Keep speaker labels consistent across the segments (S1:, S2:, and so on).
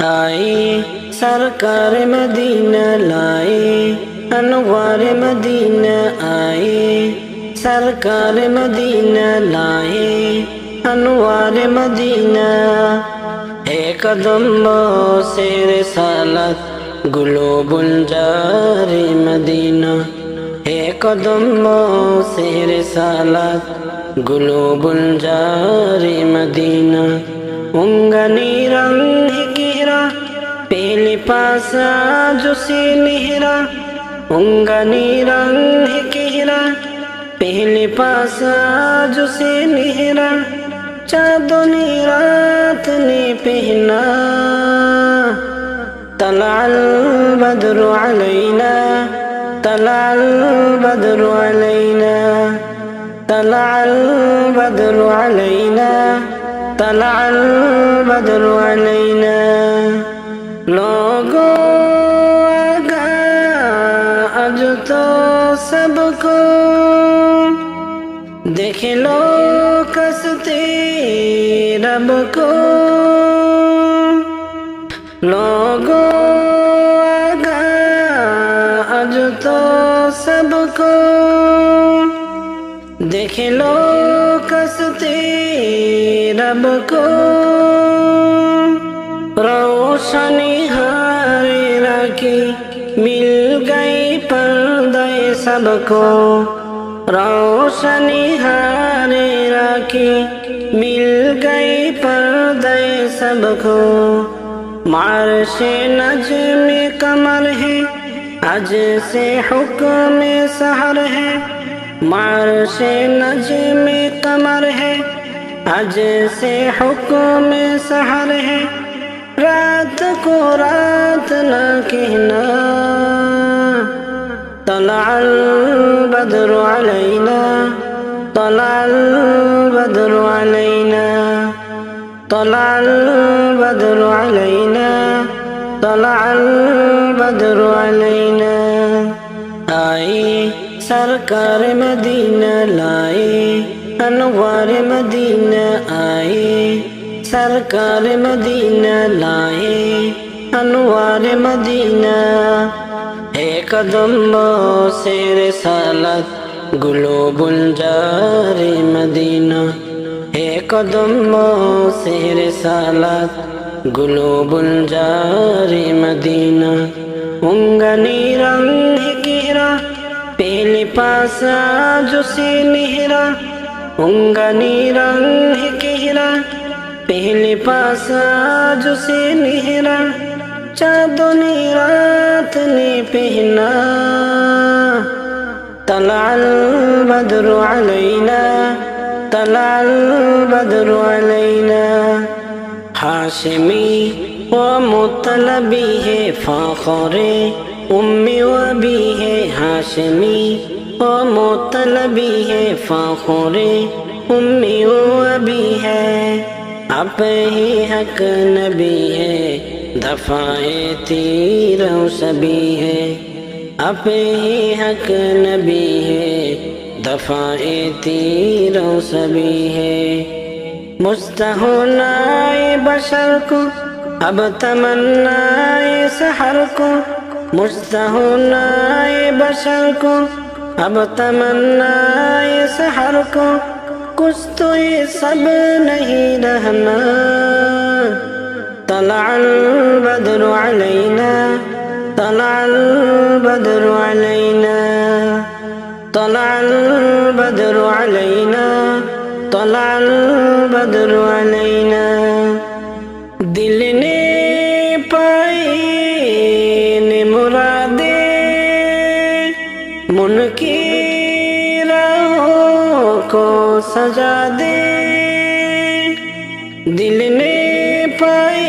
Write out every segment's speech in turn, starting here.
S1: आए सरकार मदीना लाए अनवार मदीना आए सरकार मदीना लाए अनवार मदीना है कदम से रसालत गुलोबुल जारे मदीना है कदम से रसालत गुलोबुल जारे मदीना उंगनीरं हिकिरा पेली पासा जुसी निहरा उंगनीरं हिकिरा पहले पासा जुसे निहरा चांदनी रात ने पहना طلع البدر علينا طلع البدر علينا طلع البدر علينا طلع البدر علينا तो सबको देख लो कसते रब को। रोशनी हारे रखी मिल गई पर्दे सबको। रोशनी हारे रखी मिल गई पर्दे सबको। मार से नज में कमर है अज से हुक्म सहर है मार्श नजम कमर है अज से हुक्म सहर है रात को रात न कहना طلع البدر علينا طلع البدر علينا طلع البدر علينا طلع البدر علينا آئي سرکار مدینہ لائے انوار مدینہ آئے سرکار مدینہ لائے انوار مدینہ ایک دم سے رسالت گلوب الجار مدینہ ایک دم سے رسالت গুলোবুল জারে মদিনা উঙ্গনি রং ঘেরা পেলে পাশা জোসে নেহরা উঙ্গনি রং ঘেরা পেলে পাশা জোসে নেহরা চাঁদনি রাত নে পেহনা। তলাল বদরু আলাইনা, তলাল বদরু আলাইনা। হাসমি ও মুতলবি হে ফখরে, উম্মি ওয়াবি হে হাসমি ও মুতলবি হে ফখরে, উম্মি ওয়াবি হে। আপ হি হক নবি হে, দফায়ে তিরও সবি হে। আপ হি হক নবি হে, দফায়ে তিরও সবি হে। مستہنائے بشر کو اب تمنائے سحر کو مستہنائے بشر کو اب تمنائے سحر کو کچھ تو یہ سب نہیں رہنا طلع البدر علينا طلع البدر علينا. सजा दे दिल ने पाई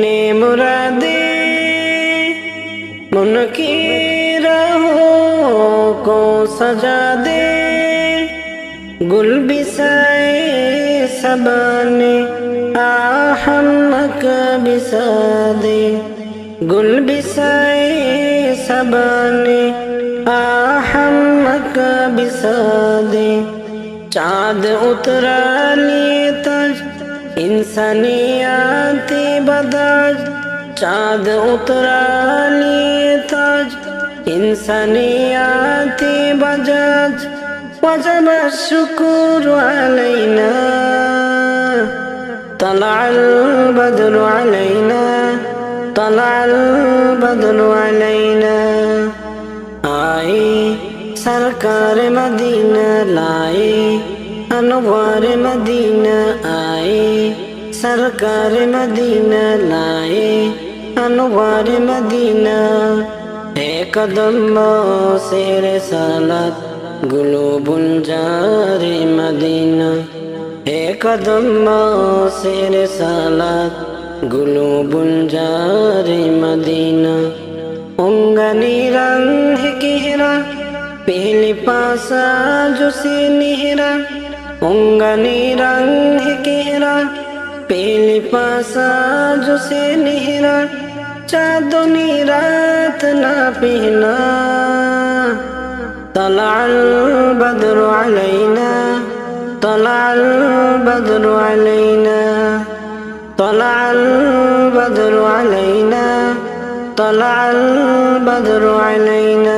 S1: ने मुरादे मुनकी राहों को सजा दे गुल बिसाए सबने आहमक बिसा दे गुल बिसाए सबने आहमक बिसा दे চাঁদ উতরানি তাজ ইনসানিয়াতি বাদাজ চাঁদ উতরানি তাজ ইনসানিয়াতি বাজাজ وجب الشكر علينا طلع البدر علينا طلع البدر علينا सरकार मदीना लाए अनवार मदीना आए सरकार मदीना लाए अनवार मदीना एक कदम शेर सालत गुलो बुलजारे मदीना एक कदम शेर सालत गुलो बुलजारे मदीना उंगनी रंग पहले पासा जो से निहरा उंगनी रंग किहरा पहले पासा जो से निहरा चांदनी रात ना पहना طلع البدر علينا طلع البدر علينا طلع البدر علينا طلع البدر علينا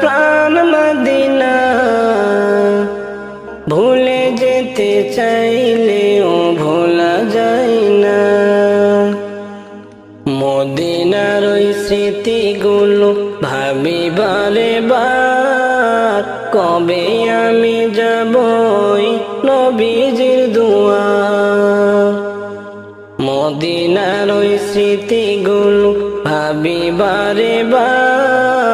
S1: প্রাণ মদিনা। ভুলে যেতে চাইলেও ভোলা যায় না। মদিনার ওই স্মৃতিগুলো ভাবি বারে বার। কবে আমি যাবই নবীজির দুয়ার? মদিনার ওই স্মৃতিগুলো ভাবি বারে বার।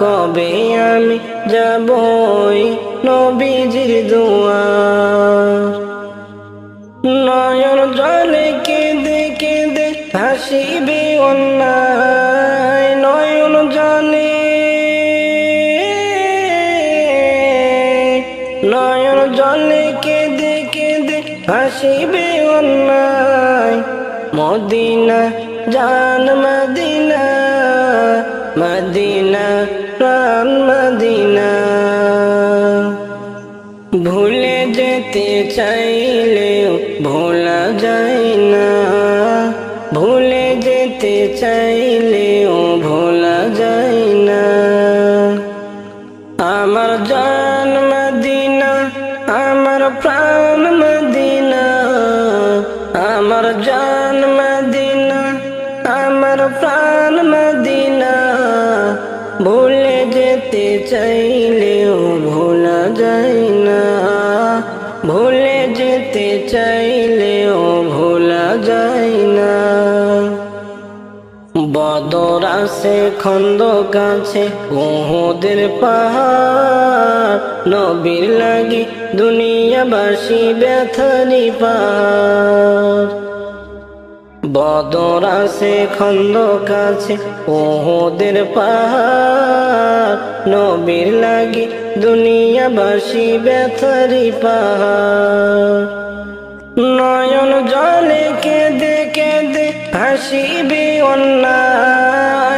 S1: কবে আমি যাবই নবীজির দুয়ার। নয়ন জলে কেঁদে কেঁদে হাসিবে অন্যায়। নয়ন জলে নয়ন জলে কেঁদে কেঁদে হাসিবে অন্যায়। মদিনা, জান মদিনা মদিনা আমার প্রাণ মদিনা, আমার জান মদিনা, আমার প্রাণ মদিনা। ভুলে যেতে চাইলেও ভোলা যায় না। ভুলে যেতে চাইলেও ভোলা যায় না। বদর আছে, খন্দ কাছে ওদের পাহাড়। নবীর লাগি দুনিয়াবাসী ব্যথারি পাহাড় বদর আছে খন্দ কাছে ওদের পাহাড়। নবীর লাগি দুনিয়াবাসী ব্যথারি পাহাড় নয়ন জলে কেঁদে কেঁদে হাসিবে অন্যায়।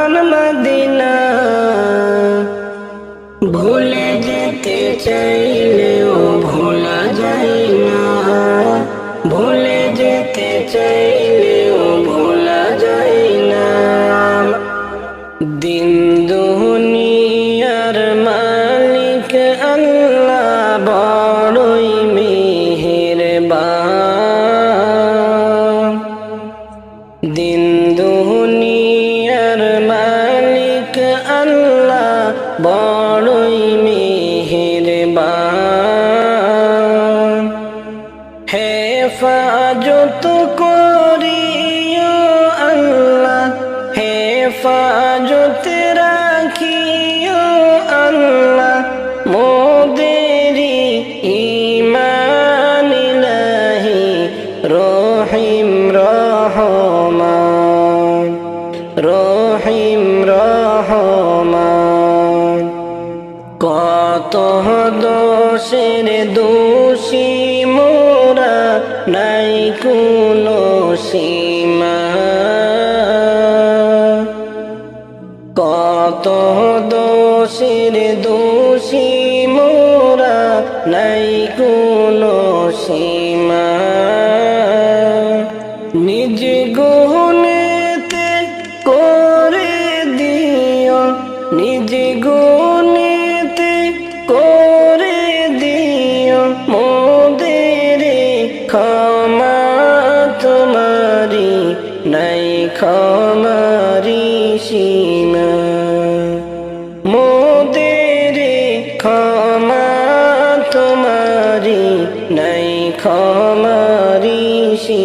S1: চাইলেও ভোলা যাই না। ভুলে যেতে চাইলেও ভোলা যাই না। দিন দুনিয়ার মালিক আল্লাহ বড়ই মেহের বা দোষের দোষী মোরা নাই কোনো সে ক্ষমারিষী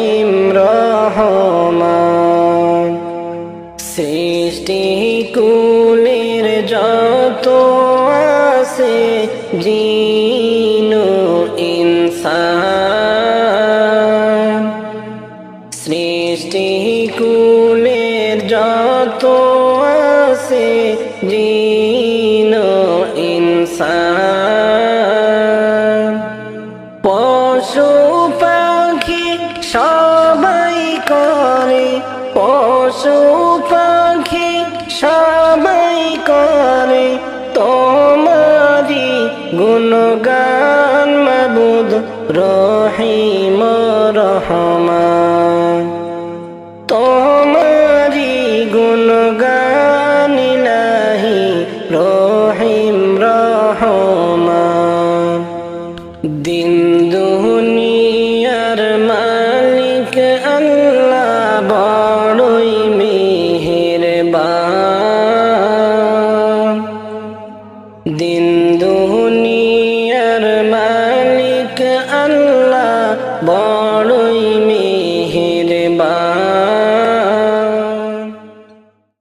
S1: রহিম রহমান। সৃষ্টি কুলের যত আছে, জিনু ইনসান। সৃষ্টি কুলের যত আসে জিনু ইনসান। পশু পশু পাখি সবাই করে তোমারি গুণগান মাবুদ রো